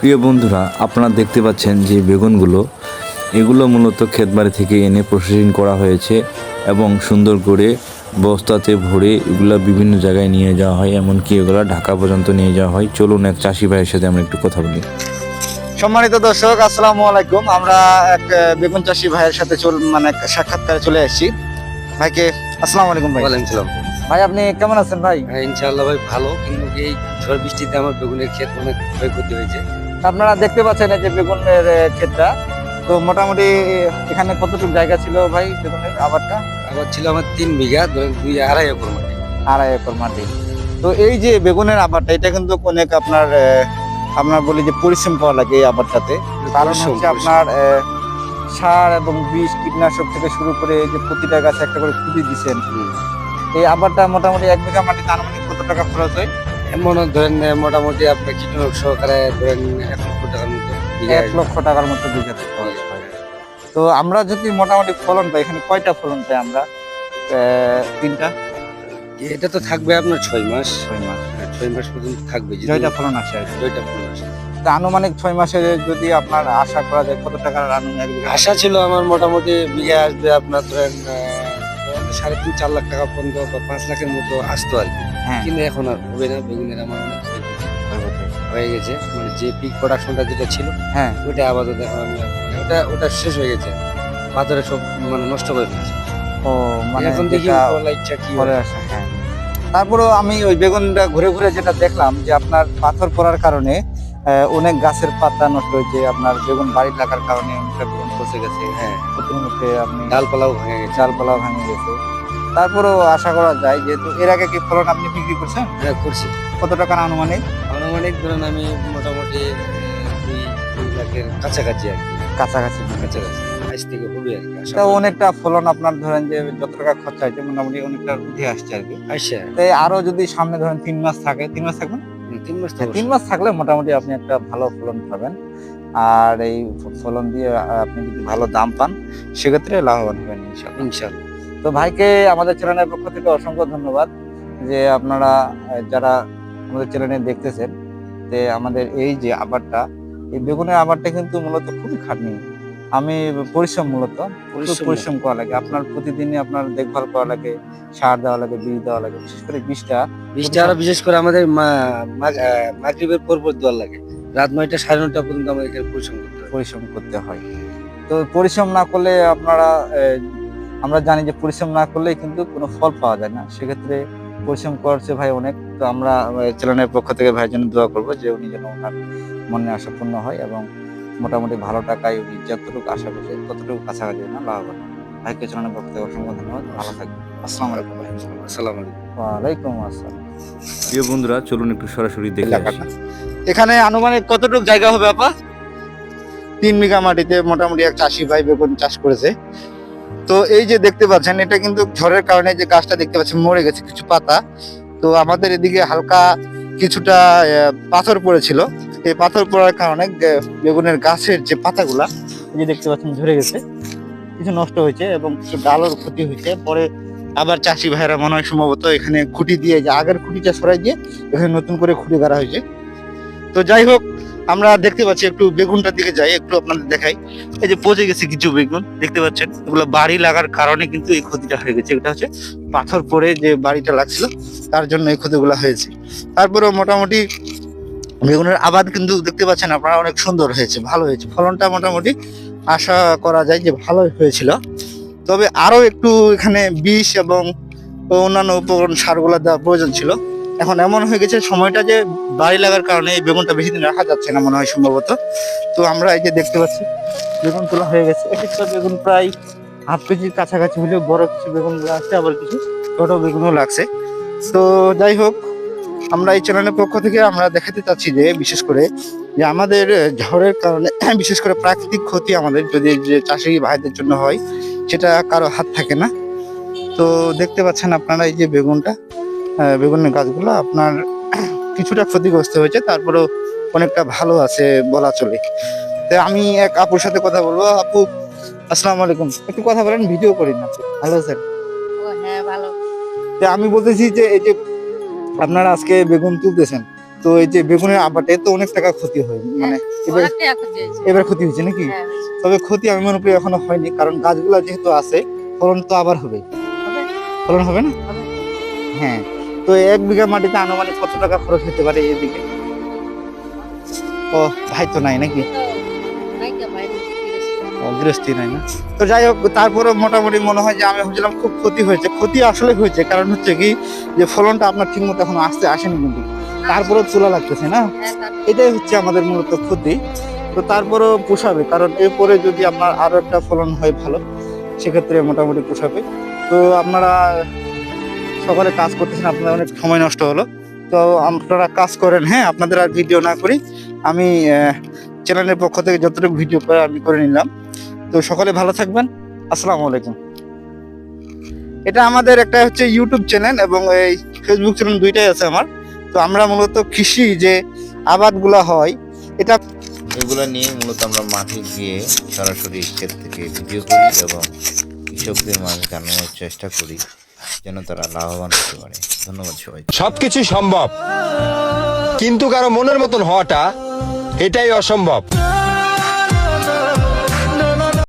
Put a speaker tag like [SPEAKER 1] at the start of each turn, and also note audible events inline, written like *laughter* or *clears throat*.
[SPEAKER 1] প্রিয় বন্ধুরা আপনারা দেখতে পাচ্ছেন যে বেগুনগুলো এগুলো মূলত ক্ষেতবাড়ি থেকে এনে প্রসেসিং করা হয়েছে এবং সুন্দর করে বস্তাতে ভরে এগুলো বিভিন্ন জায়গায় নিয়ে যাওয়া হয় এমনকি এগুলো ঢাকা পর্যন্ত নিয়ে যাওয়া হয়। চলুন এক চাষি ভাইয়ের সাথে আমরা একটু কথা বলি।
[SPEAKER 2] সম্মানিত দর্শক আসসালামু আলাইকুম। আমরা এক বেগুন চাষি ভাইয়ের সাথে চল মানে এক সাক্ষাৎকারে চলে আসছি ভাইকে আসসালামু আলাইকুম ভাই।
[SPEAKER 3] ওয়ালাইকুম সালাম।
[SPEAKER 2] ভাই আপনি কেমন আছেন ভাই?
[SPEAKER 3] হ্যাঁ ইনশাআল্লাহ ভাই ভালো। কিন্তু এই ঝড় বৃষ্টিতে আমার বেগুনের ক্ষেত অনেক ক্ষয়ক্ষতি হয়েছে।
[SPEAKER 2] আপনারা দেখতে পাচ্ছেন এই যে বেগুনের ক্ষেতটা। তো মোটামুটি এখানে কতটুকু জায়গা ছিল ভাই বেগুনের আবারটা
[SPEAKER 3] আবার ছিল আমার তিন বিঘা দুই আড়াই একর মাটি।
[SPEAKER 2] আড়াই একর মাটি। তো এই যে বেগুনের আবারটা এটা কিন্তু অনেক আপনার আপনার বলি যে পরিশ্রম করা লাগে এই আবারটাতে কারণ হচ্ছে আপনার সার এবং বিষ কীটনাশক থেকে শুরু করে যে প্রতিটা গাছে একটা করে খুবই দিচ্ছেন। এই আবারটা মোটামুটি এক বিঘা মাটিতে আনুমানিক কত টাকা খরচ হয়?
[SPEAKER 3] এমন ধরেন মোটামুটি আপনার কীটনাশক সহকারে ধরেন এক লক্ষ টাকার মতো বিঘা
[SPEAKER 2] এক লক্ষ টাকার মতো হয় তো আমরা যদি মোটামুটি ফলন পাই এখানে কয়টা ফলন পাই আমরা? তিনটা?
[SPEAKER 3] এটা তো থাকবে আপনার ছয় মাস।
[SPEAKER 2] ছয় মাস।
[SPEAKER 3] হ্যাঁ, ছয় মাস পর্যন্ত থাকবে
[SPEAKER 2] জয়টা ফলন আসে।
[SPEAKER 3] জয়টা ফলন আসে।
[SPEAKER 2] আনুমানিক ছয় মাসে যদি আপনার আশা করা যায় কত টাকার আনুমানিক?
[SPEAKER 3] আশা ছিল আমার মোটামুটি বিঘা আসবে আপনার ধরেন সাড়ে তিন চার লাখ টাকা পর্যন্ত বা পাঁচ লাখের মতো আসতো আর কি।
[SPEAKER 2] হ্যাঁ।
[SPEAKER 3] কিন্তু এখন আর হবে না বেগুনের আমার অনেক হয়ে গেছে। মানে যে পিক প্রোডাকশনটা যেটা ছিল
[SPEAKER 2] হ্যাঁ।
[SPEAKER 3] ওইটা আপাতত এখন আমি মানে ওটা ওটা শেষ হয়ে গেছে। পাথরে সব মানে নষ্ট করে ফেলেছে।
[SPEAKER 2] ও মানে
[SPEAKER 3] এখন দেখি উপরওয়ালা ইচ্ছা কি
[SPEAKER 2] আসে হ্যাঁ। তারপরেও আমি ওই বেগুনটা ঘুরে ঘুরে যেটা দেখলাম যে আপনার পাথর পড়ার কারণে অনেক গাছের পাতা নষ্ট হয়েছে আপনার বেগুন বাড়ি লাগার কারণে অনেকটা বেগুন পচে গেছে।
[SPEAKER 3] হ্যাঁ।
[SPEAKER 2] আপনি
[SPEAKER 3] ডালপালাও ভেঙে গেছে।
[SPEAKER 2] চালপালা ভেঙে গেছে। তারপরেও আশা করা যায় যেহেতু এর আগে কি ফলন আপনি বিক্রি করছেন?
[SPEAKER 3] হ্যাঁ করছি।
[SPEAKER 2] কত টাকার আনুমানিক?
[SPEAKER 3] আনুমানিক ধরুন আমি মোটামুটি দুই দুই লাখের কাছাকাছি আর কি।
[SPEAKER 2] কাছাকাছি।
[SPEAKER 3] কাছাকাছি। আজ থেকে হবে আর কি
[SPEAKER 2] তা অনেকটা ফলন আপনার ধরেন যে যত টাকা খরচা হয়েছে মোটামুটি অনেকটা উঠে আসছে আর কি।
[SPEAKER 3] আচ্ছা
[SPEAKER 2] তাই আরও যদি সামনে ধরেন তিন মাস থাকে তিন মাস থাকবে? না?
[SPEAKER 3] হুম, তিন মাস
[SPEAKER 2] হ্যাঁ, তিন মাস থাকলে মোটামুটি আপনি একটা ভালো ফলন পাবেন। আর এই ফলন দিয়ে আপনি যদি ভালো দাম পান সেক্ষেত্রে লাভবান হবেন ইনশাআল্লাহ।
[SPEAKER 3] ইনশাল্লাহ
[SPEAKER 2] তো ভাইকে আমাদের চ্যানেলের পক্ষ থেকে অসংখ্য ধন্যবাদ যে আপনারা যারা আমাদের চ্যানেলে দেখতেছেন যে আমাদের এই যে আবারটা এই বেগুনের আবারটা কিন্তু মূলত খুবই খাটনি। আমি পরিশ্রম মূলত
[SPEAKER 3] পরিশ্রম
[SPEAKER 2] করা লাগে। আপনার প্রতিদিনই আপনার দেখভাল করা লাগে সার দেওয়া লাগে বীজ দেওয়া লাগে বিশেষ করে বীজটা
[SPEAKER 3] বৃষ্টি আরও বিশেষ করে আমাদের মাগরিবের পর পর দেওয়ার লাগে। রাত নয়টা সাড়ে নয়টা পর্যন্ত আমাদের এখানে পরিশ্রম করতে হয়।
[SPEAKER 2] পরিশ্রম করতে হয়। তো পরিশ্রম না করলে আপনারা আমরা জানি যে পরিশ্রম না করলে কিন্তু কোনো ফল পাওয়া যায় না। সেক্ষেত্রে পরিশ্রম করছে ভাই অনেক। তো আমরা চ্যানেলের পক্ষ থেকে ভাইয়ের জন্য দোয়া করব যে উনি যেন ওনার মনে আশাপূর্ণ হয় এবং মোটামুটি ভালো টাকায় উনি যতটুকু আশা করছে ততটুকু কাছাকাছি না লাভবান। ভাইকে পক্ষ থেকে অসংখ্য ধন্যবাদ। ভালো থাকবেন। আসসালামু আলাইকুম ভাই।
[SPEAKER 3] আসসালামু আলাইকুম।
[SPEAKER 2] ওয়ালাইকুম আসসালাম।
[SPEAKER 1] প্রিয় বন্ধুরা চলুন একটু সরাসরি দেখে আসি।
[SPEAKER 2] এখানে আনুমানিক কতটুকু জায়গা হবে আপা? তিন বিঘা মাটিতে মোটামুটি এক চাষি ভাই বেগুন চাষ করেছে। তো এই যে দেখতে পাচ্ছেন এটা কিন্তু ঝড়ের কারণে যে গাছটা দেখতে পাচ্ছেন মরে গেছে কিছু পাতা। তো আমাদের এদিকে হালকা কিছুটা পাথর পড়েছিল। এই পাথর পড়ার কারণে বেগুনের গাছের যে পাতাগুলা, এই যে দেখতে পাচ্ছেন, ঝরে গেছে। কিছু নষ্ট হয়েছে এবং কিছু ডালও ক্ষতি হয়েছে। পরে আবার চাষি ভাইরা মনে হয় সম্ভবত এখানে খুঁটি দিয়ে যে আগের খুঁটিটা সরাই দিয়ে এখানে নতুন করে খুঁটি গাড়া হয়েছে। তো যাই হোক, আমরা দেখতে পাচ্ছি একটু বেগুনটার দিকে যাই, একটু আপনাদের দেখাই। এই যে পচে গেছে কিছু বেগুন, দেখতে পাচ্ছেন? এগুলো বাড়ি লাগার কারণে কিন্তু এই ক্ষতিটা হয়ে গেছে। এটা হচ্ছে পাথর পরে যে বাড়িটা লাগছিল, তার জন্য এই ক্ষতিগুলো হয়েছে। তারপরেও মোটামুটি বেগুনের আবাদ কিন্তু দেখতে পাচ্ছেন আপনারা অনেক সুন্দর হয়েছে, ভালো হয়েছে। ফলনটা মোটামুটি আশা করা যায় যে ভালোই হয়েছিল। তবে আরও একটু এখানে বিষ এবং অন্যান্য উপকরণ সারগুলো দেওয়া প্রয়োজন ছিল। এখন এমন হয়ে গেছে সময়টা যে বাড়ি লাগার কারণে এই বেগুনটা বেশি দিন রাখা যাচ্ছে না মনে হয় সম্ভবত। তো আমরা এই যে দেখতে পাচ্ছি, বেগুন তোলা হয়ে গেছে। এক একটা বেগুন প্রায় হাফ কেজির কাছাকাছি হলেও বড় কিছু বেগুন লাগছে, আবার কিছু ছোট বেগুনও লাগছে। তো যাই হোক আমরা এই চ্যানেলের পক্ষ থেকে আমরা দেখাতে চাচ্ছি যে বিশেষ করে যে আমাদের ঝড়ের কারণে *clears throat* বিশেষ করে প্রাকৃতিক ক্ষতি আমাদের যদি যে চাষি ভাইদের জন্য হয় সেটা কারও হাত থাকে না। তো দেখতে পাচ্ছেন আপনারা এই যে বেগুনটা বেগুনের গাছগুলো আপনার *clears throat* কিছুটা ক্ষতিগ্রস্ত হয়েছে তারপরেও অনেকটা ভালো আছে বলা চলে। তো আমি এক আপুর সাথে কথা বলব। আপু আসসালামু আলাইকুম। একটু কথা বলেন ভিডিও করি না। ভালো আছেন?
[SPEAKER 4] হ্যাঁ
[SPEAKER 2] আমি বলতেছি যে এই যে আপনারা আজকে বেগুন তুলতেছেন। তো এই যে বেগুনের আবাটে তো অনেক টাকা ক্ষতি হয় মানে এবার
[SPEAKER 4] ক্ষতি হয়েছে।
[SPEAKER 2] এবার ক্ষতি হয়েছে নাকি?
[SPEAKER 4] হ্যাঁ,
[SPEAKER 2] তবে ক্ষতি আমি মনে করি এখনও হয়নি কারণ গাছগুলো যেহেতু আছে ফলন তো আবার হবে।
[SPEAKER 4] হবে?
[SPEAKER 2] ফলন হবে না? হ্যাঁ তো এক বিঘা মাটিতে আনুমানিক কত টাকা খরচ হতে পারে এদিকে? ও ভাই তো নাই নাকি? গৃহস্থী নাই না। তো যাই হোক তারপরে মোটামুটি মনে হয় যে আমি ভাবছিলাম খুব ক্ষতি হয়েছে। ক্ষতি আসলে হয়েছে, কারণ হচ্ছে কি যে ফলনটা আপনার ঠিক মতো এখন আসতে আসেনি কিন্তু। তারপরেও তোলা লাগতেছে না? এটাই হচ্ছে আমাদের মূলত ক্ষতি। তো তারপরেও পোষাবে, কারণ এরপরে যদি আপনার আরও একটা ফলন হয় ভালো, সেক্ষেত্রে মোটামুটি পোষাবে। তো আপনারা সকালে কাজ করতেছেন, আপনাদের অনেক সময় নষ্ট হলো। তো আপনারা কাজ করেন হ্যাঁ? আপনাদের আর ভিডিও না করি, আমি চ্যানেলের পক্ষ থেকে যতটুকু ভিডিও করে আমি করে নিলাম। তো সকলে ভালো থাকবেন। আসসালামু আলাইকুম। এটা আমাদের একটা হচ্ছে ইউটিউব চ্যানেল এবং এই ফেসবুক চ্যানেল দুইটাই আছে আমার। তো আমরা মূলত কৃষি যে আবাদগুলো হয় এটা
[SPEAKER 1] এগুলো নিয়ে মূলত আমরা মাঠে গিয়ে সরাসরি ক্ষেত থেকে ভিডিও করি এবং কৃষকদের মাঝে জানানোর চেষ্টা করি যেন তারা লাভবান হতে পারে। ধন্যবাদ সবাই
[SPEAKER 5] সবকিছু সম্ভব। কিন্তু কারও মনের মতন হওয়াটা এটাই অসম্ভব।